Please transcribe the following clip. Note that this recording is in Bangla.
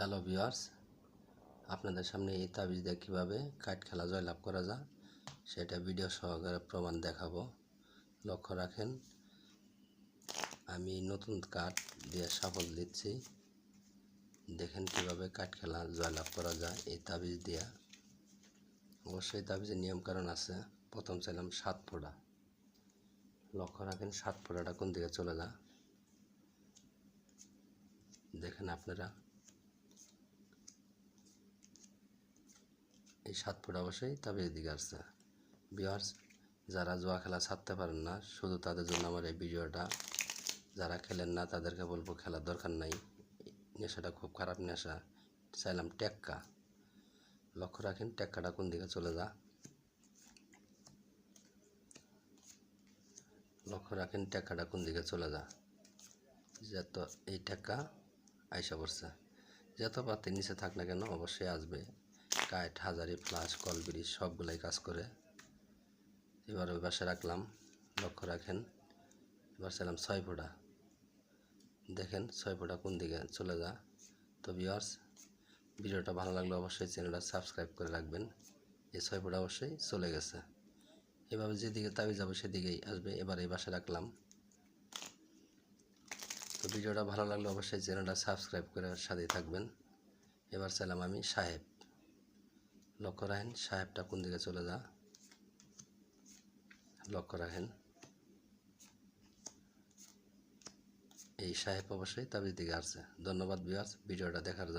হ্যালো ভিউয়ার্স আপনাদের সামনে এই তাবিজ দিয়ে কীভাবে কাঠ খেলা জয়লাভ করা যায়, সেটা ভিডিও সহকারে প্রমাণ দেখাবো। লক্ষ্য রাখেন, আমি নতুন কাঠ দিয়ে সাফল দিচ্ছি। দেখেন কীভাবে কাঠ খেলা জয়লাভ করা যায় এই তাবিজ দিয়া। অবশ্যই তাবিজের নিয়মকানুন আছে। প্রথম চাইলাম সাত ফোঁটা লক্ষ্য রাখেন, সাত ফোঁটাটা কোন দিকে চলে যায়? দেখেন আপনারা এই সাত ফুট অবশ্যই তাবিজ দিকে আসছে। বিহার্স যারা জুয়া খেলা ছাড়তে পারেন না, শুধু তাদের জন্য আমার এই ভিডিওটা। যারা খেলেন না, তাদেরকে বলব খেলার দরকার নাই। নেশাটা খুব খারাপ নেশা। চাইলাম টেক্কা। লক্ষ্য রাখেন, টেক্কাটা কোন দিকে চলে যা। লক্ষ্য রাখেন, টেক্কাটা কোন দিকে চলে যা। যত এই টেক্কা আইসা পড়ছে। যত পাতি নিচে থাক না কেন, অবশ্যই আসবে। কাঠ, হাজারি, ফ্লাশ কলবিরি সবগুলাই কাজ করে। এবার ওই পাশে রাখলাম, লক্ষ্য রাখেন, এবার চাইলাম ছয় ফোঁটা। দেখেন ছয় ফোঁটা কোন দিকে চলে যা। তো ভিওয়ার্স ভিডিওটা ভালো লাগলে অবশ্যই চ্যানেলটা সাবস্ক্রাইব করে রাখবেন। এই ছয় ফোঁটা অবশ্যই চলে গেছে। এভাবে যেদিকে তাবি যাব সেদিকেই আসবে। এবার এই পাশে রাখলাম। তো ভিডিওটা ভালো লাগলে অবশ্যই চ্যানেলটা সাবস্ক্রাইব করে সাথেই থাকবেন। এবার চাইলাম আমি সাহেব। লক্ষ্য রাখেন, সাহেবটা কোন দিকে চলে যা। লক্ষ্য রাখেন। এই সাহেব অবশ্যই তাবিজ দিকে আসছে। ধন্যবাদ বিয়ার্স ভিডিওটা দেখার জন্য।